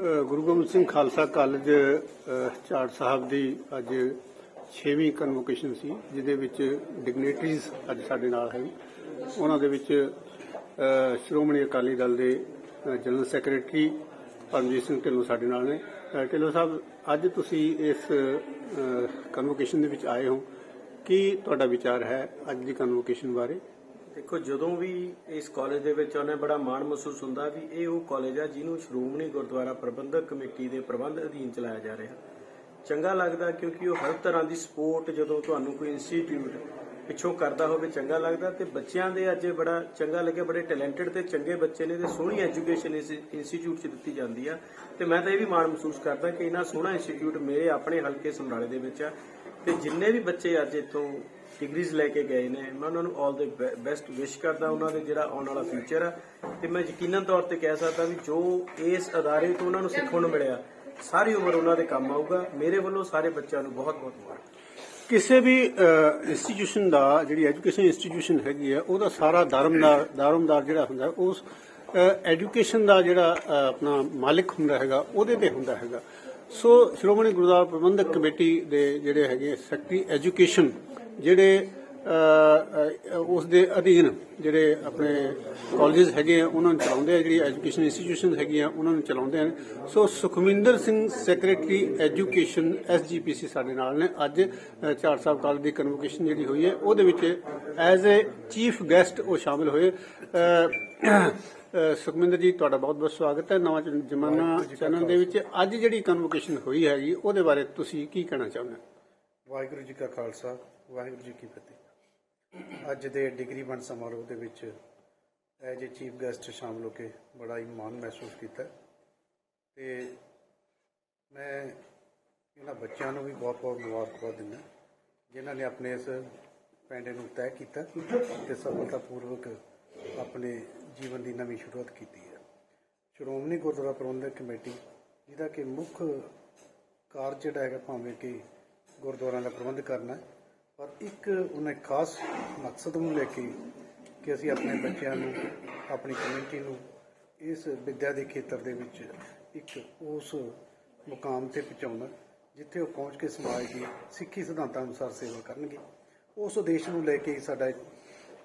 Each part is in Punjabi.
ਗੁਰੂ ਗੋਬਿੰਦ ਸਿੰਘ ਖਾਲਸਾ ਕਾਲਜ ਝਾੜ ਸਾਹਿਬ ਦੀ ਅੱਜ 6ਵੀਂ ਕਨਵੋਕੇਸ਼ਨ ਸੀ, ਜਿਹਦੇ ਵਿੱਚ ਡਿਗਨੇਟਰੀਜ਼ ਅੱਜ ਸਾਡੇ ਨਾਲ ਹੈ ਉਹਨਾਂ ਦੇ ਵਿੱਚ ਸ਼੍ਰੋਮਣੀ ਅਕਾਲੀ ਦਲ ਦੇ ਜਨਰਲ ਸੈਕਟਰੀ ਪਰਮਜੀਤ ਸਿੰਘ ਢਿੱਲੋਂ ਸਾਡੇ ਨਾਲ ਨੇ। ਢਿੱਲੋਂ ਸਾਹਿਬ, ਅੱਜ ਤੁਸੀਂ ਇਸ ਕਨਵੋਕੇਸ਼ਨ ਦੇ ਵਿੱਚ ਆਏ ਹੋ। ਕੀ ਤੁਹਾਡਾ ਵਿਚਾਰ ਹੈ ਅੱਜ ਦੀ ਕਨਵੋਕੇਸ਼ਨ ਬਾਰੇ? ਦੇਖੋ, ਜਦੋਂ ਵੀ ਇਸ ਕਾਲਜ ਦੇ ਵਿੱਚ ਆਉਂਦੇ ਬੜਾ ਮਾਣ ਮਹਿਸੂਸ ਹੁੰਦਾ ਵੀ ਇਹ ਉਹ ਕਾਲਜ ਆ ਜਿਹਨੂੰ ਸ਼੍ਰੋਮਣੀ ਗੁਰਦੁਆਰਾ ਪ੍ਰਬੰਧਕ ਕਮੇਟੀ ਦੇ ਪ੍ਰਬੰਧ ਅਧੀਨ ਚਲਾਇਆ ਜਾ ਰਿਹਾ। ਚੰਗਾ ਲੱਗਦਾ ਕਿਉਂਕਿ ਉਹ ਹਰ ਤਰ੍ਹਾਂ ਦੀ ਸਪੋਰਟ ਜਦੋਂ ਤੁਹਾਨੂੰ ਕੋਈ ਇੰਸਟੀਚਿਊਟ ਪਿੱਛੋਂ ਕਰਦਾ ਹੋਵੇ, ਚੰਗਾ ਲੱਗਦਾ ਤੇ ਬੱਚਿਆਂ ਦੇ ਅੱਜ ਬੜਾ ਚੰਗਾ ਲੱਗਿਆ, ਬੜੇ ਟੈਲੈਂਟਡ ਤੇ ਚੰਗੇ ਬੱਚੇ ਨੇ ਤੇ ਸੋਹਣੀ ਐਜੂਕੇਸ਼ਨ ਇਸ ਇੰਸਟੀਚਿਊਟ 'ਚ ਦਿੱਤੀ ਜਾਂਦੀ ਆ। ਤੇ ਮੈਂ ਤਾਂ ਇਹ ਵੀ ਮਾਣ ਮਹਿਸੂਸ ਕਰਦਾ ਕਿ ਇੰਨਾ ਸੋਹਣਾ ਇੰਸਟੀਚਿਊਟ ਮੇਰੇ ਆਪਣੇ ਹਲਕੇ ਸਮਰਾਲੇ ਦੇ ਵਿੱਚ ਆ। ਤੇ ਜਿੰਨੇ ਵੀ ਬੱਚੇ ਅੱਜ ਇੱਥੋਂ ਡਿਗਰੀਜ਼ ਲੈ ਕੇ ਗਏ ਨੇ। ਮੈਂ ਉਹਨਾਂ ਨੂੰ ਆਲ ਦੇ ਬੈਸਟ ਵਿਸ਼ ਕਰਦਾ ਉਹਨਾਂ ਦੇ ਜਿਹੜਾ ਆਉਣ ਵਾਲਾ ਫਿਊਚਰ ਆ। ਤੇ ਮੈਂ ਯਕੀਨਨ ਤੌਰ ਤੇ ਕਹਿ ਸਕਦਾ ਵੀ ਜੋ ਇਸ ਅਦਾਰੇ ਤੋਂ ਉਹਨਾਂ ਨੂੰ ਸਿੱਖਣ ਨੂੰ ਮਿਲਿਆ ਸਾਰੀ ਉਮਰ ਉਹਨਾਂ ਦੇ ਕੰਮ ਆਊਗਾ। ਮੇਰੇ ਵੱਲੋਂ ਸਾਰੇ ਬੱਚਿਆਂ ਨੂੰ ਬਹੁਤ ਬਹੁਤ ਮੁਬਾਰਕ। ਕਿਸੇ ਵੀ ਇੰਸਟੀਟਿਊਸ਼ਨ ਦਾ ਜਿਹੜੀ ਐਜੂਕੇਸ਼ਨ ਇੰਸਟੀਟਿਊਸ਼ਨ ਹੈਗੀ ਹੈ ਉਹਦਾ ਸਾਰਾ ਦਾਰਮਦਾਰ ਦਾਰਮਦਾਰ ਜਿਹੜਾ ਹੁੰਦਾ ਹੈ, ਉਸ ਐਜੂਕੇਸ਼ਨ ਦਾ ਜਿਹੜਾ ਆਪਣਾ ਮਾਲਿਕ ਹੁੰਦਾ ਹੈਗਾ ਉਹਦੇ ਤੇ ਹੁੰਦਾ ਹੈਗਾ। ਸੋ ਸ਼੍ਰੋਮਣੀ ਗੁਰਦੁਆਰਾ ਪ੍ਰਬੰਧਕ ਕਮੇਟੀ ਦੇ ਜਿਹੜੇ ਹੈਗੇ ਸੈਕਟਰੀ ਐਜੂਕੇਸ਼ਨ ਜਿਹੜੇ ਉਸ ਦੇ ਅਧੀਨ ਜਿਹੜੇ ਆਪਣੇ ਕਾਲਜਸ ਹੈਗੇ ਆ ਉਹਨਾਂ ਨੂੰ ਚਲਾਉਂਦੇ ਆ ਜਿਹੜੀ ਐਜੂਕੇਸ਼ਨ ਇੰਸਟੀਟਿਊਸ਼ਨ ਹੈਗੀਆਂ ਉਹਨਾਂ ਨੂੰ ਚਲਾਉਂਦੇ ਹਨ। So Sukhminder Singh secretary education SGPC ਸਾਡੇ ਨਾਲ ਨੇ। ਅੱਜ ਝਾੜ ਸਾਹਿਬ ਕਾਲਜ ਦੀ ਕਨਵੋਕੇਸ਼ਨ ਜਿਹੜੀ ਹੋਈ ਹੈ ਉਹਦੇ ਵਿੱਚ ਐਜ਼ ਅ ਚੀਫ ਗੈਸਟ ਉਹ ਸ਼ਾਮਿਲ ਹੋਏ। ਸੁਖਮਿੰਦਰ ਜੀ ਤੁਹਾਡਾ ਬਹੁਤ ਬਹੁਤ ਸਵਾਗਤ ਹੈ। ਨਵਾਂ ਜ਼ਮਾਨਾ ਚੈਨਲ ਦੇ ਵਿੱਚ ਅੱਜ ਜਿਹੜੀ ਕਨਵੋਕੇਸ਼ਨ ਹੋਈ ਹੈਗੀ ਉਹਦੇ ਬਾਰੇ ਤੁਸੀਂ ਕੀ ਕਹਿਣਾ ਚਾਹੁੰਦੇ ਹੋ? ਵਾਹਿਗੁਰੂ ਜੀ ਕਾ ਖਾਲਸਾ। ਵਾਹਿਗੁਰੂ ਜੀ ਕੀ ਫਤਿਹ। ਅੱਜ ਦੇ ਡਿਗਰੀ ਵੰਡ ਸਮਾਰੋਹ ਦੇ ਵਿੱਚ ਐਜ ਏ ਚੀਫ ਗੈਸਟ ਸ਼ਾਮਲ ਹੋ ਕੇ ਬੜਾ ਹੀ ਮਾਣ ਮਹਿਸੂਸ ਕੀਤਾ। ਤੇ ਮੈਂ ਇਹਨਾਂ ਬੱਚਿਆਂ ਨੂੰ ਵੀ ਬਹੁਤ-ਬਹੁਤ ਮੁਬਾਰਕਬਾਦ ਦਿੰਦਾ ਜਿਨ੍ਹਾਂ ਨੇ ਆਪਣੇ ਇਸ ਪੈਂਡੇ ਨੂੰ ਤੈਅ ਕੀਤਾ ਤੇ ਸਫਲਤਾਪੂਰਵਕ ਆਪਣੇ ਜੀਵਨ ਦੀ ਨਵੀਂ ਸ਼ੁਰੂਆਤ ਕੀਤੀ ਹੈ। ਸ਼੍ਰੋਮਣੀ ਗੁਰਦੁਆਰਾ ਪ੍ਰਬੰਧਕ ਕਮੇਟੀ, ਜਿਹਦਾ ਕਿ ਮੁੱਖ ਕਾਰਜ ਜਿਹੜਾ ਹੈਗਾ, ਭਾਵੇਂ ਕਿ ਗੁਰਦੁਆਰਿਆਂ ਦਾ ਪ੍ਰਬੰਧ ਕਰਨਾ ਪਰ ਇੱਕ ਉਹਨੇ ਖਾਸ ਮਕਸਦ ਨੂੰ ਲੈ ਕੇ ਕਿ ਅਸੀਂ ਆਪਣੇ ਬੱਚਿਆਂ ਨੂੰ, ਆਪਣੀ ਕਮਿਊਨਿਟੀ ਨੂੰ ਇਸ ਵਿਦਿਆ ਦੇ ਖੇਤਰ ਦੇ ਵਿੱਚ ਇੱਕ ਉਸ ਮੁਕਾਮ ਤੇ ਪਹੁੰਚਾਉਣਾ, ਜਿੱਥੇ ਉਹ ਪਹੁੰਚ ਕੇ ਸਮਾਜ ਦੀ ਸਿੱਖੀ ਸਿਧਾਂਤਾਂ ਅਨੁਸਾਰ ਸੇਵਾ ਕਰਨਗੇ। ਉਸ ਉਦੇਸ਼ ਨੂੰ ਲੈ ਕੇ ਸਾਡਾ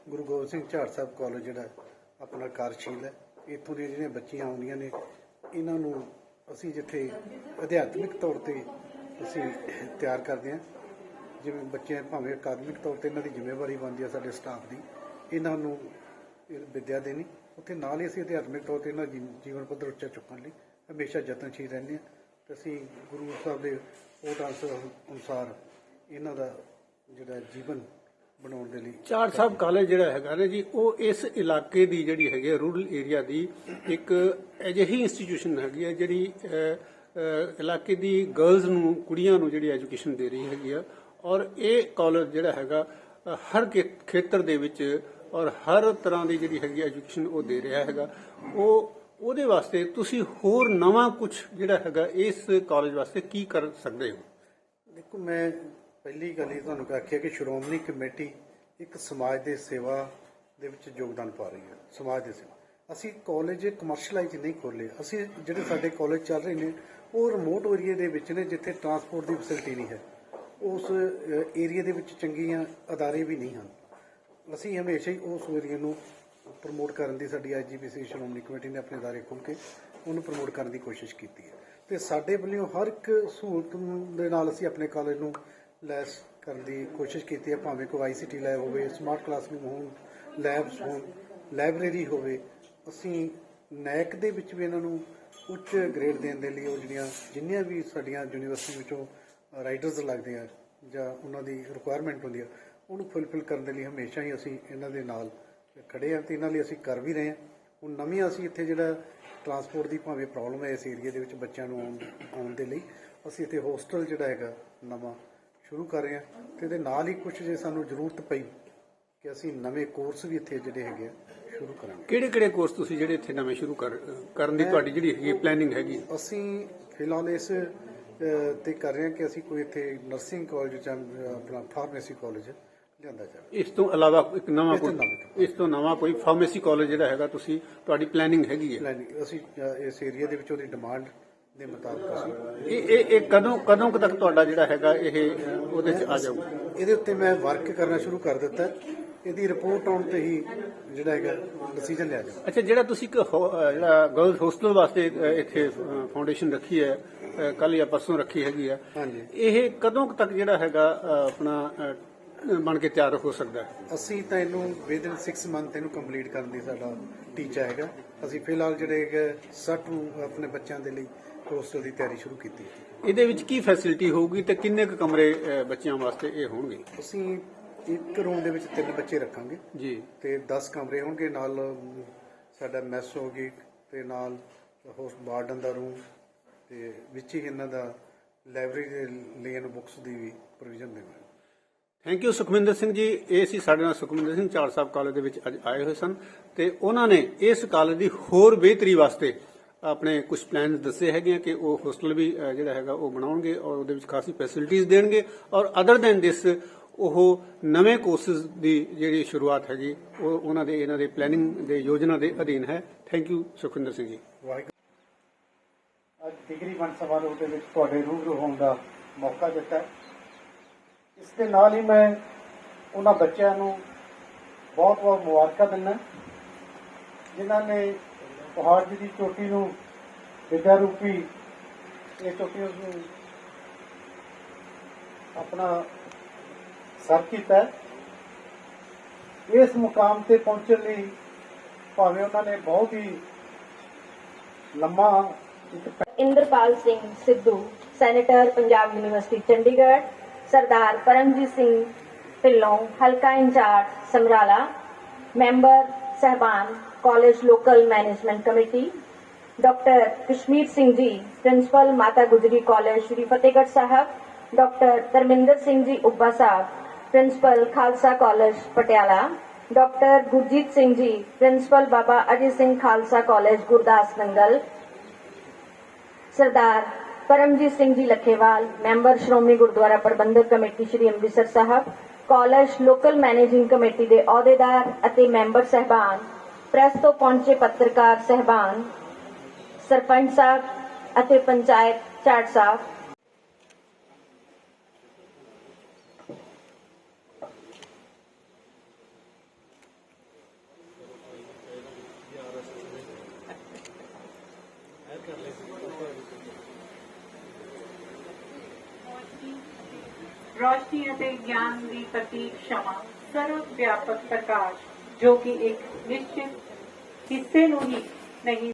ਗੁਰੂ ਗੋਬਿੰਦ ਸਿੰਘ ਝਾੜ ਸਾਹਿਬ ਕਾਲਜ ਜਿਹੜਾ ਆਪਣਾ ਕਾਰਜਸ਼ੀਲ ਹੈ। ਇੱਥੋਂ ਦੀਆਂ ਜਿਹੜੀਆਂ ਬੱਚੀਆਂ ਆਉਂਦੀਆਂ ਨੇ, ਇਹਨਾਂ ਨੂੰ ਅਸੀਂ ਜਿੱਥੇ ਅਧਿਆਤਮਿਕ ਤੌਰ ਤੇ ਅਸੀਂ ਤਿਆਰ ਕਰਦੇ ਹਾਂ। ਜਿਵੇਂ ਬੱਚੇ ਭਾਵੇਂ ਅਕਾਦਮਿਕ ਤੌਰ ਤੇ ਇਹਨਾਂ ਦੀ ਜ਼ਿੰਮੇਵਾਰੀ ਬਣਦੀ ਹੈ ਸਾਡੇ ਸਟਾਫ ਦੀ ਇਹਨਾਂ ਨੂੰ ਵਿਦਿਆ ਦੇਣੀ। ਉੱਥੇ ਨਾਲ ਹੀ ਅਸੀਂ ਅਧਿਆਤਮਿਕ ਤੌਰ ਤੇ ਇਹਨਾਂ ਦਾ ਜੀਵਨ ਪੱਧਰ ਉੱਚਾ ਚੁੱਕਣ ਲਈ ਹਮੇਸ਼ਾ ਯਤਨਸ਼ੀਲ ਰਹਿੰਦੇ ਹਾਂ ਤੇ ਅਸੀਂ ਗੁਰੂ ਸਾਹਿਬ ਦੇ ਉਹ ਅਨੁਸਾਰ ਇਹਨਾਂ ਦਾ ਜਿਹੜਾ ਜੀਵਨ ਬਣਾਉਣ ਦੇ ਲਈ ਚਾਰ ਸਾਹਿਬ ਕਾਲਜ ਜਿਹੜਾ ਹੈਗਾ ਨਾ ਜੀ ਉਹ ਇਸ ਇਲਾਕੇ ਦੀ ਜਿਹੜੀ ਹੈਗੀ ਰੂਰਲ ਏਰੀਆ ਦੀ ਇੱਕ ਅਜਿਹੀ ਇੰਸਟੀਟਿਊਸ਼ਨ ਹੈਗੀ ਹੈ ਜਿਹੜੀ ਇਲਾਕੇ ਦੀ ਗਰਲਸ ਨੂੰ ਕੁੜੀਆਂ ਨੂੰ ਜਿਹੜੀ ਐਜੂਕੇਸ਼ਨ ਦੇ ਰਹੀ ਹੈਗੀ ਆ ਔਰ ਇਹ ਕਾਲਜ ਜਿਹੜਾ ਹੈਗਾ, ਹਰ ਖੇ- ਖੇਤਰ ਦੇ ਵਿੱਚ ਔਰ ਹਰ ਤਰ੍ਹਾਂ ਦੀ ਜਿਹੜੀ ਹੈਗੀ ਐਜੂਕੇਸ਼ਨ ਉਹ ਦੇ ਰਿਹਾ ਹੈਗਾ। ਉਹ, ਉਹਦੇ ਵਾਸਤੇ ਤੁਸੀਂ ਹੋਰ ਨਵਾਂ ਕੁਝ ਜਿਹੜਾ ਹੈਗਾ ਇਸ ਕਾਲਜ ਵਾਸਤੇ ਕੀ ਕਰ ਸਕਦੇ ਹੋ? ਦੇਖੋ, ਮੈਂ ਪਹਿਲੀ ਗੱਲ ਇਹ ਤੁਹਾਨੂੰ ਆਖਿਆ ਕਿ ਸ਼੍ਰੋਮਣੀ ਕਮੇਟੀ ਇੱਕ ਸਮਾਜ ਦੇ ਸੇਵਾ ਦੇ ਵਿੱਚ ਯੋਗਦਾਨ ਪਾ ਰਹੀ ਹੈ, ਸਮਾਜ ਦੇ ਸੇਵਾ। ਅਸੀਂ ਕਾਲਜ ਕਮਰਸ਼ੀਅਲਾਈਜ਼ ਨਹੀਂ ਖੋਲੇ ਅਸੀਂ ਜਿਹੜੇ ਸਾਡੇ ਕਾਲਜ ਚੱਲ ਰਹੇ ਨੇ, ਉਹ ਰਿਮੋਟ ਏਰੀਆ ਦੇ ਵਿੱਚ ਨੇ, ਜਿੱਥੇ ਟਰਾਂਸਪੋਰਟ ਦੀ ਫੈਸਿਲਿਟੀ ਨਹੀਂ ਹੈ। ਉਸ ਏਰੀਆ ਦੇ ਵਿੱਚ ਚੰਗੀਆਂ ਅਦਾਰੇ ਵੀ ਨਹੀਂ ਹਨ। ਅਸੀਂ ਹਮੇਸ਼ਾ ਹੀ ਉਸ ਏਰੀਆ ਨੂੰ ਪ੍ਰਮੋਟ ਕਰਨ ਦੀ ਸਾਡੀ ਆਈਜੀਪੀਸੀ ਸ਼੍ਰੋਮਣੀ ਕਮੇਟੀ ਨੇ ਆਪਣੇ ਅਦਾਰੇ ਖੋਲ੍ਹ ਕੇ ਉਹਨੂੰ ਪ੍ਰਮੋਟ ਕਰਨ ਦੀ ਕੋਸ਼ਿਸ਼ ਕੀਤੀ ਹੈ। ਤੇ ਸਾਡੇ ਵੱਲੋਂ ਹਰ ਇੱਕ ਸਹੂਲਤ ਦੇ ਨਾਲ ਅਸੀਂ ਆਪਣੇ ਕਾਲਜ ਨੂੰ ਲੈਸ ਕਰਨ ਦੀ ਕੋਸ਼ਿਸ਼ ਕੀਤੀ ਹੈ, ਭਾਵੇਂ ਕੋਈ ਆਈਸੀਟੀ ਲੈਬ ਹੋਵੇ ਸਮਾਰਟ ਕਲਾਸਰੂਮ ਹੋਣ ਲੈਬਸ ਹੋਣ ਲਾਇਬ੍ਰੇਰੀ ਹੋਵੇ, ਅਸੀਂ ਨੈਕ ਦੇ ਵਿੱਚ ਵੀ ਇਹਨਾਂ ਨੂੰ ਉੱਚ ਗ੍ਰੇਡ ਦੇਣ ਦੇ ਲਈ ਉਹ ਜਿਹੜੀਆਂ, ਜਿੰਨੀਆਂ ਵੀ ਸਾਡੀਆਂ ਯੂਨੀਵਰਸਿਟੀ ਵਿੱਚੋਂ ਰਾਈਟਰਸ ਲੱਗਦੇ ਆ ਜਾਂ ਉਹਨਾਂ ਦੀ ਰਿਕੁਆਇਰਮੈਂਟ ਹੁੰਦੀ ਆ ਉਹਨੂੰ ਫੁੱਲਫਿਲ ਕਰਨ ਦੇ ਲਈ ਹਮੇਸ਼ਾ ਹੀ ਅਸੀਂ ਇਹਨਾਂ ਦੇ ਨਾਲ ਖੜੇ ਆ ਤੇ ਇਹਨਾਂ ਲਈ ਅਸੀਂ ਕਰ ਵੀ ਰਹੇ ਹਾਂ ਹੁਣ ਨਵੀਆਂ ਅਸੀਂ ਇੱਥੇ ਜਿਹੜਾ ਟਰਾਂਸਪੋਰਟ ਦੀ ਭਾਵੇਂ ਪ੍ਰੋਬਲਮ ਹੈ ਇਸ ਏਰੀਆ ਦੇ ਵਿੱਚ ਬੱਚਿਆਂ ਨੂੰ ਆਉਣ ਆਉਣ ਦੇ ਲਈ ਅਸੀਂ ਇੱਥੇ ਹੋਸਟਲ ਜਿਹੜਾ ਹੈਗਾ ਨਵਾਂ ਸ਼ੁਰੂ ਕਰ ਰਹੇ ਹਾਂ ਤੇ ਇਹਦੇ ਨਾਲ ਹੀ ਕੁਝ ਜੇ ਸਾਨੂੰ ਜ਼ਰੂਰਤ ਪਈ ਕਿ ਅਸੀਂ ਨਵੇਂ ਕੋਰਸ ਵੀ ਇੱਥੇ ਜਿਹੜੇ ਹੈਗੇ ਆ ਸ਼ੁਰੂ ਕਰਾਂਗੇ। ਕਿਹੜੇ ਕਿਹੜੇ ਕੋਰਸ ਤੁਸੀਂ ਜਿਹੜੇ ਇੱਥੇ ਨਵੇਂ ਸ਼ੁਰੂ ਕਰ ਕਰਨ ਦੀ ਤੁਹਾਡੀ ਜਿਹੜੀ ਹੈਗੀ ਪਲੈਨਿੰਗ ਹੈਗੀ? ਅਸੀਂ ਫਿਲਹਾਲ ਇਸ ਤੇ ਕਰ ਰਹੇ ਹਾਂ ਕਿ ਅਸੀਂ ਕੋਈ ਇੱਥੇ ਨਰਸਿੰਗ ਕਾਲਜ ਜਾਂ ਆਪਣਾ ਫਾਰਮੇਸੀ ਕਾਲਜ ਲਿਆਂਦਾ ਜਾਵੇ ਇਸ ਤੋਂ ਇਲਾਵਾ ਇੱਕ ਨਵਾਂ ਕੋਈ। ਇਸ ਤੋਂ ਨਵਾਂ ਕੋਈ ਫਾਰਮੇਸੀ ਕਾਲਜ ਜਿਹੜਾ ਹੈਗਾ ਤੁਸੀਂ ਤੁਹਾਡੀ ਪਲੈਨਿੰਗ ਹੈਗੀ ਹੈ ਪਲੈਨਿੰਗ ਅਸੀਂ ਇਸ ਏਰੀਆ ਦੇ ਵਿੱਚ ਉਹਦੀ ਡਿਮਾਂਡ ਦੇ ਮੁਤਾਬਕ ਅਸੀਂ ਇਹ ਇਹ ਇਹ ਕਦੋਂ ਕਦੋਂ ਕੁ ਤੱਕ ਤੁਹਾਡਾ ਜਿਹੜਾ ਹੈਗਾ ਇਹ ਉਹਦੇ ਚ ਆ ਜਾਊਗਾ ਇਹਦੇ ਉੱਤੇ ਮੈਂ ਵਰਕ ਕਰਨਾ ਸ਼ੁਰੂ ਕਰ ਦਿੱਤਾ। ਇਹਦੀ ਰਿਪੋਰਟ ਆਉਣ ਤੇ ਹੀ ਜਿਹੜਾ ਹੈਗਾ ਡਿਸੀਜਨ ਲਿਆ ਜਾਊਗਾ ਅੱਛਾ ਜਿਹੜਾ ਤੁਸੀਂ ਇੱਕ ਹੋ- ਜਿਹੜਾ ਗਰਲਸ ਹੋਸਟਲ ਵਾਸਤੇ ਇੱਥੇ ਫਾਊਂਡੇਸ਼ਨ ਰੱਖੀ ਹੈ ਕੱਲ ਜਾਂ ਪਰਸੋਂ ਰੱਖੀ ਹੈਗੀ ਆ। ਇਹ ਕਦੋਂ ਤੱਕ ਜਿਹੜਾ ਹੈਗਾ ਆਪਣਾ ਬਣ ਕੇ ਤਿਆਰ ਹੋ ਸਕਦਾ ਹੈ? ਅਸੀਂ ਤਾਂ ਇਹਨੂੰ ਵਿਦਨ 6 ਮੰਥ ਇਹਨੂੰ ਕੰਪਲੀਟ ਕਰਨ ਦੀ ਸਾਡਾ ਟੀਚਾ ਹੈਗਾ। ਅਸੀਂ ਫਿਲਹਾਲ ਜਿਹੜੇ ਹੈਗੇ 60 ਨੂੰ ਆਪਣੇ ਬੱਚਿਆਂ ਦੇ ਲਈ ਹੋਸਟਲ ਦੀ ਤਿਆਰੀ ਸ਼ੁਰੂ ਕੀਤੀ ਹੈ। ਇਹਦੇ ਵਿੱਚ ਕੀ ਫੈਸਿਲਿਟੀ ਹੋਊਗੀ ਤੇ ਕਿੰਨੇ ਕੁ ਕਮਰੇ ਬੱਚਿਆਂ ਵਾਸਤੇ ਇਹ ਹੋਣਗੇ? ਅਸੀਂ ਇੱਕ ਰੂਮ ਦੇ ਵਿੱਚ ਤਿੰਨ ਬੱਚੇ ਰੱਖਾਂਗੇ। ਜੀ। ਤੇ 10 ਕਮਰੇ ਹੋਣਗੇ ਨਾਲ ਸਾਡਾ ਮੈਸ ਹੋਗੀ ਤੇ ਨਾਲ ਹੋਸਟ ਵਾਰਡਨ ਦਾ ਰੂਮ ਤੇ ਵਿੱਚ ਹੀ ਇਹਨਾਂ ਦਾ ਲਾਇਬ੍ਰੇਰੀ ਦੇ ਲਈ ਇਹਨੂੰ ਬੁੱਕਸ ਦੀ ਵੀ ਪ੍ਰੋਵੀਜ਼ਨ ਦੇਵਾਂਗੇ ਥੈਂਕ ਯੂ ਸੁਖਮਿੰਦਰ ਸਿੰਘ ਜੀ। ਇਹ ਸੀ ਸਾਡੇ ਨਾਲ ਸੁਖਮਿੰਦਰ ਸਿੰਘ ਚਾਰ ਸਾਹਿਬ ਕਾਲਜ ਦੇ ਵਿੱਚ ਅੱਜ ਆਏ ਹੋਏ ਸਨ ਤੇ ਉਹਨਾਂ ਨੇ ਇਸ ਕਾਲਜ ਦੀ ਹੋਰ ਬਿਹਤਰੀ ਵਾਸਤੇ ਆਪਣੇ ਕੁਝ ਪਲਾਨਸ ਦੱਸੇ ਹੈਗੇ ਕਿ ਉਹ ਹੋਸਟਲ ਵੀ ਜਿਹੜਾ ਹੈਗਾ ਉਹ ਬਣਾਉਣਗੇ ਔਰ ਉਹਦੇ ਵਿੱਚ ਖਾਸੀ ਫੈਸਿਲਿਟੀਆਂ ਦੇਣਗੇ ਔਰ ਅਦਰ ਦੈਨ ਦਿਸ ਉਹ ਨਵੇਂ ਕੋਰਸਸ ਦੀ ਜਿਹੜੀ ਸ਼ੁਰੂਆਤ ਹੈਗੀ ਉਹ ਉਹਨਾਂ ਦੇ ਇਹਨਾਂ ਦੇ ਪਲੈਨਿੰਗ ਦੇ ਯੋਜਨਾ ਦੇ ਅਧੀਨ ਹੈ। Thank you Sukhwinder Singh ji. ਅੱਜ ਡਿਗਰੀ ਵੰਡ ਸਮਾਰੋਹ ਦੇ ਵਿੱਚ ਤੁਹਾਡੇ ਰੂਬਰੂ ਹੋਣ ਦਾ ਮੌਕਾ ਦਿੱਤਾ ਇਸ ਦੇ ਨਾਲ ਹੀ ਮੈਂ ਉਹਨਾਂ ਬੱਚਿਆਂ ਨੂੰ ਬਹੁਤ ਬਹੁਤ ਮੁਬਾਰਕਾਂ ਦਿੰਦਾ ਜਿਨ੍ਹਾਂ ਨੇ ਪਹਾੜ ਦੀ ਚੋਟੀ ਨੂੰ ਵਿਦਿਆ ਰੂਪੀ ਇਹ ਚੋਟੀ ਨੂੰ ਆਪਣਾ ਸਰ ਕੀਤਾ ਇਸ ਮੁਕਾਮ ਤੇ ਪਹੁੰਚਣ ਲਈ ਭਾਵੇਂ ਉਹਨਾਂ ਨੇ ਬਹੁਤ ਹੀ ਲੰਮਾ ਇੱਕ ਇੰਦਰਪਾਲ ਸਿੰਘ ਸਿੱਧੂ ਸੈਨੇਟਰ ਪੰਜਾਬ ਯੂਨੀਵਰਸਿਟੀ ਚੰਡੀਗੜ੍ਹ ਸਰਦਾਰ ਪਰਮਜੀਤ ਸਿੰਘ ਢਿੱਲੋਂ ਹਲਕਾ ਇੰਚਾਰਜ ਸਮਰਾਲਾ ਮੈਂਬਰ ਸਹਿਬਾਨ college local management committee doctor Kashmir Singh ji principal Mata Gujri college Shri Fatehgarh Sahib doctor Dharminder Singh ji Ubba Sahib principal Khalsa college Patiala doctor Gurjit Singh ji principal Baba Ajay Singh Khalsa college Gurdas Nangal Sardar Paramjit Singh ji Lakhewal, member Shiromani Gurdwara Prabandhak committee Shri Amritsar Sahib, college local managing committee ਦੇ ਅਹੁਦੇਦਾਰ ਅਤੇ ਮੈਂਬਰ ਸਹਿਬਾਨ, ਪ੍ਰੈਸ ਤੋਂ ਪਹੁੰਚੇ ਪੱਤਰਕਾਰ ਸਹਿਬਾਨ, ਸਰਪੰਚ ਸਾਹਿਬ ਅਤੇ ਪੰਚਾਇਤ ਚਾਰਜ ਸਾਹਿਬ ਰੋਸ਼ਨੀ ਅਤੇ ਗਿਆਨ ਦੀ ਪ੍ਰਤੀਕ ਸ਼ਮਾ ਸਰਵ ਵਿਆਪਕ ਪ੍ਰਕਾਸ਼, ਜੋ ਕਿ ਇੱਕ ਨਿਸ਼ਚਿਤ ਹਿੱਸੇ ਨੂੰ ਹੀ ਨਹੀਂ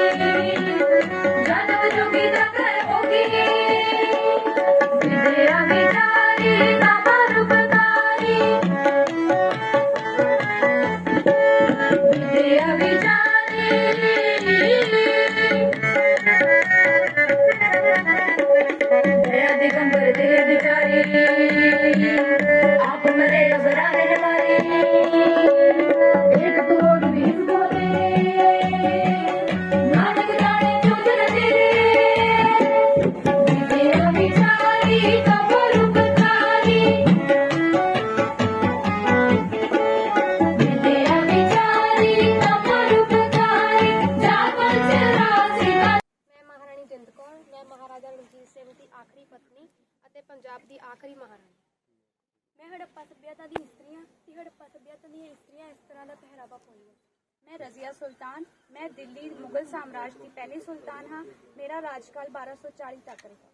ਮੈਂ ਦਿੱਲੀ ਮੁਗਲ ਸਾਮਰਾਜ ਦੀ ਪਹਿਲੀ ਸੁਲਤਾਨ ਹਾਂ। ਮੇਰਾ ਰਾਜਕਾਲ 1240 ਤੱਕ ਰਿਹਾ।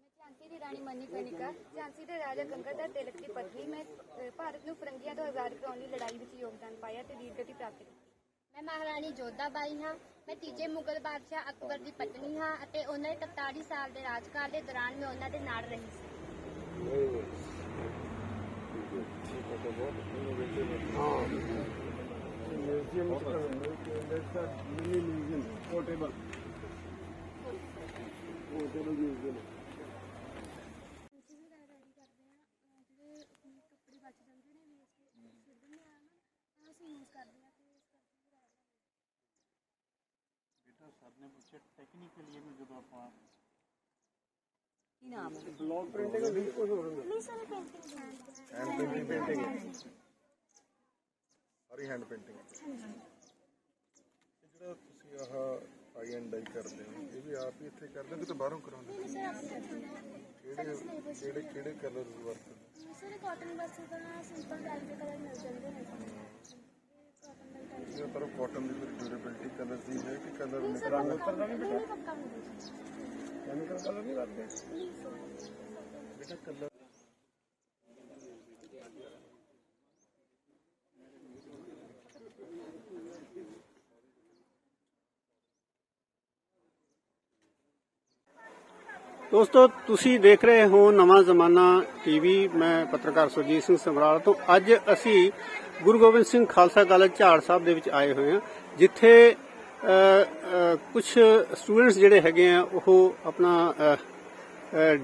ਮੈਂ ਝਾਂਸੀ ਦੀ ਰਾਣੀ ਮਨੀ ਕਨਿਕਾ ਝਾਂਸੀ ਦੇ ਰਾਜਾ ਗੰਗਾਧਰ ਤਿਲਕ ਦੀ ਪਤਨੀ। ਮੈਂ ਭਾਰਤ ਨੂੰ ਫਰੰਗੀਆਂ ਤੋਂ ਆਜ਼ਾਦ ਕਰਾਉਣ ਲਈ ਲੜਾਈ ਵਿੱਚ ਯੋਗਦਾਨ ਪਾਇਆ ਤੇ ਵੀਰਗਤੀ ਪ੍ਰਾਪਤ ਕੀਤੀ। ਮੈਂ ਮਹਾਰਾਣੀ ਜੋਧਾ ਬਾਈ ਹਾਂ। ਮੈਂ ਤੀਜੇ ਮੁਗਲ ਬਾਦਸ਼ਾਹ ਅਕਬਰ ਦੀ ਪਤਨੀ ਹਾਂ ਅਤੇ ਉਹਨਾਂ ਦੇ 43 ਸਾਲ ਦੇ ਰਾਜਕਾਲ ਦੇ ਦੌਰਾਨ ਮੈਂ ਉਹਨਾਂ ਦੇ ਨਾਲ ਰਹੀ ਸੀ। ਕੱਪੜੇ ਬਚ ਜਾਂਦੇ ਨੇ ਵੇਸਟ ਸਿੱਧੇ ਨੇ ਆ ਨਾ ਅਸੀਂ ਯੂਜ਼ ਕਰਦੇ ਆ ਤੇ ਇਸ ਕਰਕੇ ਬੇਟਾ ਸਰ ਨੇ ਪੁੱਛਿਆ ਟੈਕਨੀਕਲੀ ਇਹਨੂੰ ਜਦੋਂ ਆਪਾਂ ਸਾਰੀ ਹੈਂਡ ਪੇਂਟਿੰਗ ਜਿਹੜਾ ਤੁਸੀਂ ਆਹ ਆਈ ਐਂਡ ਡਾਈ ਕਰਦੇ ਹੋ ਇਹ ਵੀ ਆਪ ਹੀ ਇੱਥੇ ਕਰਦੇ ਹੋ ਕਿ ਬਾਹਰੋਂ ਕਰਾਉਂਦੇ ਹੋ? ਕਿਹੜੇ ਕਿਹੜੇ ਕਿਹੜੇ ਕਲਰ ਵਰਤਦੇ ਹੋ? ਸਰ ਕਾਟਨ ਬਸ ਦਾ ਸਿੰਪਲ ਡਾਈ ਦੇ ਕਲਰ ਮਿਲ ਜਾਂਦੇ ਨੇ। ਕਾਟਨ ਦਾ ਟਾਈਪ ਇਹ ਪਰ ਕਾਟਨ ਦੀ ਫਿਰ ਡਿਊਰੇਬਿਲਟੀ ਕਲਰ ਦੀ ਹੈ ਕਿ ਕਲਰ ਨਿਕਲਣਾ ਪੱਕਾ ਮਿਲ ਕੈਮੀਕਲ ਕਲਰ ਨਹੀਂ ਕਰਦੇ ਦੋਸਤੋ, ਤੁਸੀਂ ਦੇਖ ਰਹੇ ਹੋ ਨਵਾਂ ਜ਼ਮਾਨਾ ਟੀਵੀ ਮੈਂ ਪੱਤਰਕਾਰ ਸੁਰਜੀਤ ਸਿੰਘ ਸਮਰਾਲ ਤੋਂ। ਅੱਜ ਅਸੀਂ ਗੁਰੂ ਗੋਬਿੰਦ ਸਿੰਘ ਖਾਲਸਾ ਕਾਲਜ ਝਾੜ ਸਾਹਿਬ ਦੇ ਵਿੱਚ ਆਏ ਹੋਏ ਹਾਂ, ਜਿੱਥੇ ਕੁਝ ਸਟੂਡੈਂਟਸ ਜਿਹੜੇ ਹੈਗੇ ਆ, ਉਹ ਆਪਣਾ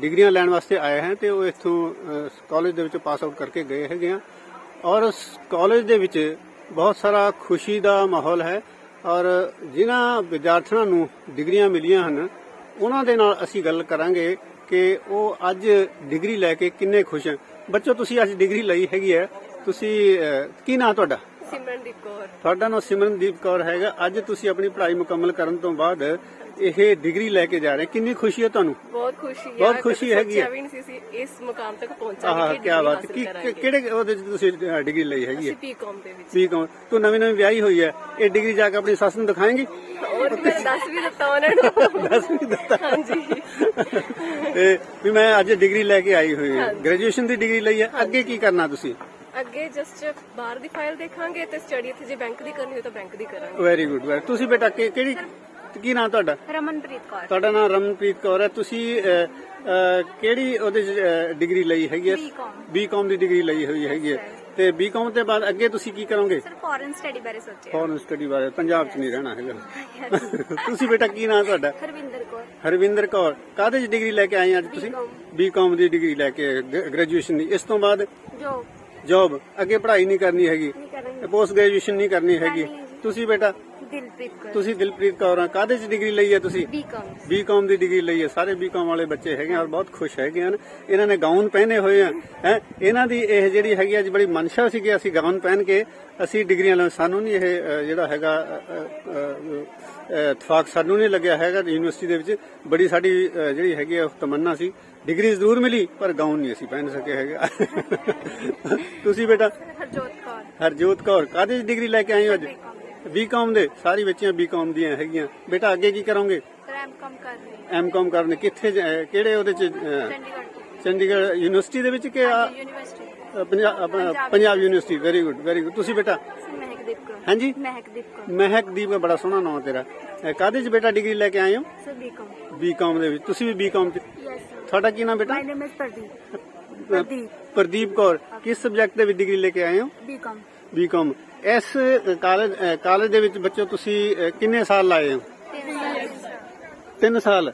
ਡਿਗਰੀਆਂ ਲੈਣ ਵਾਸਤੇ ਆਏ ਹਨ ਤੇ ਉਹ ਇਥੋਂ ਕਾਲਜ ਦੇ ਵਿੱਚ ਪਾਸ ਆਊਟ ਕਰਕੇ ਗਏ ਹੈਗੇ ਆ। ਔਰ ਕਾਲਜ ਦੇ ਵਿੱਚ ਬਹੁਤ ਸਾਰਾ ਖੁਸ਼ੀ ਦਾ ਮਾਹੌਲ ਹੈ। ਔਰ ਜਿਨ੍ਹਾਂ ਵਿਦਿਆਰਥੀਆਂ ਨੂੰ ਡਿਗਰੀਆਂ ਮਿਲੀਆਂ ਹਨ ਉਹਨਾਂ ਦੇ ਨਾਲ ਅਸੀਂ ਗੱਲ ਕਰਾਂਗੇ ਕਿ ਉਹ ਅੱਜ ਡਿਗਰੀ ਲੈ ਕੇ ਕਿੰਨੇ ਖੁਸ਼ ਹਨ। ਬੱਚੋ, ਤੁਸੀਂ ਅੱਜ ਡਿਗਰੀ ਲਈ ਹੈਗੀ ਹੈ। ਤੁਸੀਂ ਕੀ ਨਾਂ ਤੁਹਾਡਾ? ਸਿਮਰਨਦੀਪ ਕੌਰ। ਤੁਹਾਡਾ ਨਾਮ ਸਿਮਰਨਦੀਪ ਕੌਰ ਹੈਗਾ। ਅੱਜ ਤੁਸੀਂ ਆਪਣੀ ਪੜ੍ਹਾਈ ਮੁਕੰਮਲ ਕਰਨ ਤੋਂ ਬਾਅਦ ਇਹ ਡਿਗਰੀ ਲੈ ਕੇ ਜਾ ਰਹੇ। ਕਿੰਨੀ ਖੁਸ਼ੀ ਹੈ ਤੁਹਾਨੂੰ? ਬਹੁਤ ਖੁਸ਼ੀ ਹੈ। ਬਹੁਤ ਖੁਸ਼ੀ ਹੈਗੀ ਹੈ। ਵੀ ਨਹੀਂ ਸੀ ਇਸ ਮੁਕਾਮ ਤੱਕ ਪਹੁੰਚਾਂਗੇ ਕੀ ਬਾਤ। ਕੀ ਕਿ- ਕਿਹੜੇ ਉਹਦੇ ਤੁਸੀਂ ਡਿਗਰੀ ਲਈ ਹੈਗੀ ਹੈ? ਪੀਕਾਮ ਦੇ ਵਿੱਚ। ਤੂੰ ਨਵੀਂ ਨਵੀਂ ਵਿਆਹੀ ਹੋਈ ਹੈ। ਇਹ ਡਿਗਰੀ ਜਾ ਕੇ ਆਪਣੀ ਸੱਸ ਨੂੰ ਦਿਖਾਏਂਗੀ? ਮੈਂ ਦੱਸ ਵੀ ਦਿੱਤਾ ਉਹਨਾਂ ਨੂੰ। ਦੱਸ ਵੀ ਦਿੱਤਾ। ਹਾਂਜੀ। ਤੇ ਵੀ ਮੈਂ ਅੱਜ ਡਿਗਰੀ ਲੈ ਕੇ ਆਈ ਹੋਈ ਹਾਂ। ਗ੍ਰੈਜੂਏਸ਼ਨ ਦੀ ਡਿਗਰੀ ਲਈ ਹੈ। ਅੱਗੇ ਕੀ ਕਰਨਾ ਤੁਸੀਂ? ਅੱਗੇ ਜਸਟ ਬਾਹਰ ਦੀ ਫਾਈਲ ਦੇਖਾਂਗੇ ਤੇ ਸਟੱਡੀ ਇੱਥੇ ਜੇ ਬੈਂਕ ਦੀ ਕਰਨੀ ਹੋਵੇ ਤਾਂ ਬੈਂਕ ਦੀ ਕਰਾਂਗੇ। ਵੈਰੀ ਗੁੱਡ ਵੈਰੀ ਤੁਸੀਂ ਬੇਟਾ ਕਿ- ਕਿਹੜੀ ਕੀ ਨਾਮ ਤੁਹਾਡਾ? ਰਮਨਪ੍ਰੀਤ ਕੌਰ। ਤੁਹਾਡਾ ਨਾਮ ਰਮਨਪ੍ਰੀਤ ਕੌਰ ਹੈ। ਤੁਸੀਂ ਅਹ, ਅਹ, ਕਿਹੜੀ ਉਹਦੇ ਡਿਗਰੀ ਲਈ ਹੈਗੀ ਹੈ? ਬੀਕਾਮ ਦੀ ਡਿਗਰੀ ਲਈ ਹੋਈ ਹੈਗੀ ਹੈ। ਤੇ ਬੀਕਾਮ ਦੇ ਬਾਅਦ ਅੱਗੇ ਤੁਸੀਂ ਕੀ ਕਰੋਗੇ? ਸਰ ਫੋਰਨ ਸਟੱਡੀ ਬਾਰੇ ਸੋਚਿਆ। ਫੋਰਨ ਸਟੱਡੀ ਬਾਰੇ। ਪੰਜਾਬ ਚ ਨਹੀਂ ਰਹਿਣਾ ਹੈਗਾ। ਤੁਸੀਂ ਬੇਟਾ ਕੀ ਨਾਮ ਤੁਹਾਡਾ? ਹਰਵਿੰਦਰ ਕੌਰ। ਹਰਵਿੰਦਰ ਕੌਰ। ਕਾਹਦੇ ਚ ਡਿਗਰੀ ਲੈ ਕੇ ਆਏ ਅੱਜ ਤੁਸੀਂ? ਬੀਕਾਮ ਦੀ ਡਿਗਰੀ ਲੈ ਕੇ ਗ੍ਰੈਜੂਏਸ਼ਨ ਦੀ। ਇਸ ਤੋਂ ਬਾਅਦ? ਜੋ ਜੌਬ ਅੱਗੇ ਪੜ੍ਹਾਈ ਨਹੀਂ ਕਰਨੀ ਹੈਗੀ ਨਹੀਂ ਕਰਾਂਗੇ ਪੋਸਟ ਗ੍ਰੈਜੂਏਸ਼ਨ ਨਹੀਂ ਕਰਨੀ ਹੈਗੀ। ਤੁਸੀਂ ਬੇਟਾ ਦਿਲਪ੍ਰੀਤ ਕੌਰ। ਤੁਸੀਂ ਦਿਲਪ੍ਰੀਤ ਕੌਰ ਆ। ਕਾਹਦੇ ਚ ਡਿਗਰੀ ਲਈ ਹੈ ਤੁਸੀਂ? ਬੀਕਾਮ ਬੀਕਾਮ ਦੀ ਡਿਗਰੀ ਲਈ ਹੈ ਸਾਰੇ ਬੀਕਾਮ ਵਾਲੇ ਬੱਚੇ ਹੈਗੇ ਔਰ ਬਹੁਤ ਖੁਸ਼ ਹੈਗੇ ਹਨ। ਇਹਨਾਂ ਨੇ ਗਾਊਨ ਪਹਿਨੇ ਹੋਏ ਆ। ਹੈ? ਇਹਨਾਂ ਦੀ ਇਹ ਜਿਹੜੀ ਹੈਗੀ ਅੱਜ ਬੜੀ ਮਨਸ਼ਾ ਸੀ ਕਿ ਅਸੀਂ ਗਾਊਨ ਪਹਿਨ ਕੇ। ਅਸੀਂ ਡਿਗਰੀਆਂ ਲੈ ਸਾਨੂੰ ਨਹੀਂ ਇਹ ਜਿਹੜਾ ਹੈਗਾ ਇਤਫਾਕ ਸਾਨੂੰ ਨਹੀਂ ਲੱਗਿਆ ਹੈਗਾ ਯੂਨੀਵਰਸਿਟੀ ਦੇ ਵਿੱਚ। ਬੜੀ ਸਾਡੀ ਜਿਹੜੀ ਹੈਗੀ ਆ ਉਹ ਤਮੰਨਾ ਸੀ। ਡਿਗਰੀ ਜ਼ਰੂਰ ਮਿਲੀ ਪਰ ਗਾਊਨ ਨਹੀਂ ਅਸੀਂ ਪਹਿਨ ਸਕੇ ਹੈਗਾ। ਤੁਸੀਂ ਬੇਟਾ? ਹਰਜੋਤ ਕੌਰ। ਹਰਜੋਤ ਕੌਰ। ਕਾਹਦੇ ਚ ਡਿਗਰੀ ਲੈ ਕੇ ਆਏ ਹੋ ਅੱਜ? ਬੀਕਾਮ ਦੇ ਸਾਰੀ ਬੱਚੀਆਂ ਬੀਕਾਮ ਦੀਆਂ ਹੈਗੀਆਂ। ਬੇਟਾ ਅੱਗੇ ਕੀ ਕਰੋਗੇ? ਐਮਕਾਮ ਕਰ ਰਹੀ ਐਮਕਾਮ ਕਰਨ। ਕਿੱਥੇ ਜਾ- ਕਿਹੜੇ ਉਹਦੇ ਚ ਅਹ, ਚੰਡੀਗੜ੍ਹ ਤੋਂ। ਚੰਡੀਗੜ੍ਹ ਯੂਨੀਵਰਸਿਟੀ ਦੇ ਵਿੱਚ ਕਿ ਆ- ਯੂਨੀਵਰਸਿਟੀ ਅ, ਪੰਜਾਬ ਆਪਣਾ Punjab university very good very good ਤੁਸੀਂ ਬੇਟਾ? ਸਰ ਮਹਿਕਦੀਪ ਕੌਰ। ਹਾਂਜੀ? ਮਹਿਕਦੀਪ ਕੌਰ। ਮਹਿਕਦੀਪ ਦਾ ਬੜਾ ਸੋਹਣਾ ਨਾਮ ਤੇਰਾ। ਅ, ਕਾਹਦੇ ਚ ਬੇਟਾ ਡਿਗਰੀ ਲੈ ਕੇ ਆਏ ਹੋ? ਸਰ ਬੀਕਾਮ ਬੀਕਾਮ ਦੇ ਵਿੱਚ। ਤੁਸੀਂ ਵੀ ਬੀਕਾਮ ਚ? ਯੈਸ ਸਰ ਤੁਹਾਡਾ ਕੀ ਨਾਮ ਬੇਟਾ? ਮਾਈ ਨੇਮ ਇਜ਼ ਪ੍ਰਦੀਪ ਅ, ਪ੍ਰਦੀਪ ਕੌਰ। ਕਿਸ ਸਬਜੈਕਟ ਦੇ ਵਿੱਚ ਡਿਗਰੀ ਲੈ ਕੇ ਆਏ ਹੋ? ਬੀਕਾਮ ਬੀਕਾਮ ਇਸ ਕਾਲਜ ਕਾਲਜ ਦੇ ਵਿੱਚ ਬੱਚੋ ਤੁਸੀਂ ਕਿੰਨੇ ਸਾਲ ਲਾਏ ਹੋ? 3 ਸਾਲ।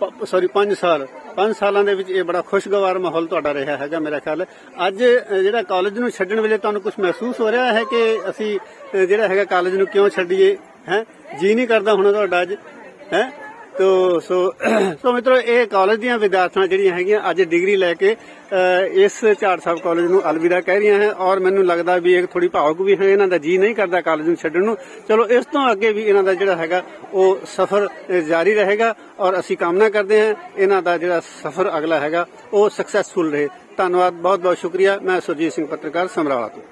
5 ਸੌਰੀ 5 ਸਾਲ। 5 ਸਾਲਾਂ ਦੇ ਵਿੱਚ ਇਹ ਬੜਾ ਖੁਸ਼ਗਵਾਰ ਮਾਹੌਲ ਤੁਹਾਡਾ ਰਿਹਾ ਹੈਗਾ ਮੇਰਾ ਖਿਆਲ। ਅੱਜ ਜਿਹੜਾ ਕਾਲਜ ਨੂੰ ਛੱਡਣ ਵੇਲੇ ਤੁਹਾਨੂੰ ਕੁਝ ਮਹਿਸੂਸ ਹੋ ਰਿਹਾ ਹੈ ਕਿ ਅਸੀਂ ਜਿਹੜਾ ਹੈਗਾ ਕਾਲਜ ਨੂੰ ਕਿਉਂ ਛੱਡੀਏ? ਹੈ? ਜੀ ਨਹੀਂ ਕਰਦਾ ਹੁਣ ਤੁਹਾਡਾ ਅੱਜ। ਹੈ? ਤੋ, ਸੋ ਸੋ ਮਿੱਤਰੋ, ਇਹ ਕਾਲਜ ਦੀਆਂ ਵਿਦਿਆਰਥਣਾਂ ਜਿਹੜੀਆਂ ਹੈਗੀਆਂ, ਅੱਜ ਡਿਗਰੀ ਲੈ ਕੇ ਇਸ ਝਾੜ ਸਾਹਿਬ ਕਾਲਜ ਨੂੰ ਅਲਵਿਦਾ ਕਹਿ ਰਹੀਆਂ ਹੈ ਔਰ ਮੈਨੂੰ ਲੱਗਦਾ ਵੀ ਇਹ ਥੋੜੀ ਭਾਵੁਕ ਵੀ ਹੈ ਇਹਨਾਂ ਦਾ ਜੀ ਨਹੀਂ ਕਰਦਾ ਕਾਲਜ ਨੂੰ ਛੱਡਣ ਨੂੰ। ਚਲੋ, ਇਸ ਤੋਂ ਅੱਗੇ ਵੀ ਇਹਨਾਂ ਦਾ ਜਿਹੜਾ ਹੈਗਾ, ਉਹ ਸਫ਼ਰ ਜਾਰੀ ਰਹੇਗਾ ਔਰ ਅਸੀਂ ਕਾਮਨਾ ਕਰਦੇ ਹਾਂ, ਇਹਨਾਂ ਦਾ ਜਿਹੜਾ ਸਫ਼ਰ ਅਗਲਾ ਹੈਗਾ, ਉਹ ਸਕਸੈਸਫੁਲ ਰਹੇ। ਧੰਨਵਾਦ ਬਹੁਤ ਬਹੁਤ ਸ਼ੁਕਰੀਆ। ਮੈਂ ਸੁਰਜੀਤ ਸਿੰਘ ਪੱਤਰਕਾਰ, ਸਮਰਾਲਾ ਤੋਂ।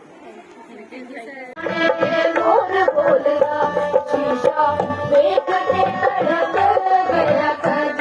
ਮੋਰ ਬੋਲਦਾ ਸ਼ੀਸ਼ਾ ਵੇਖ ਕੇ ਧੜਕ ਗਿਆ ਕਰ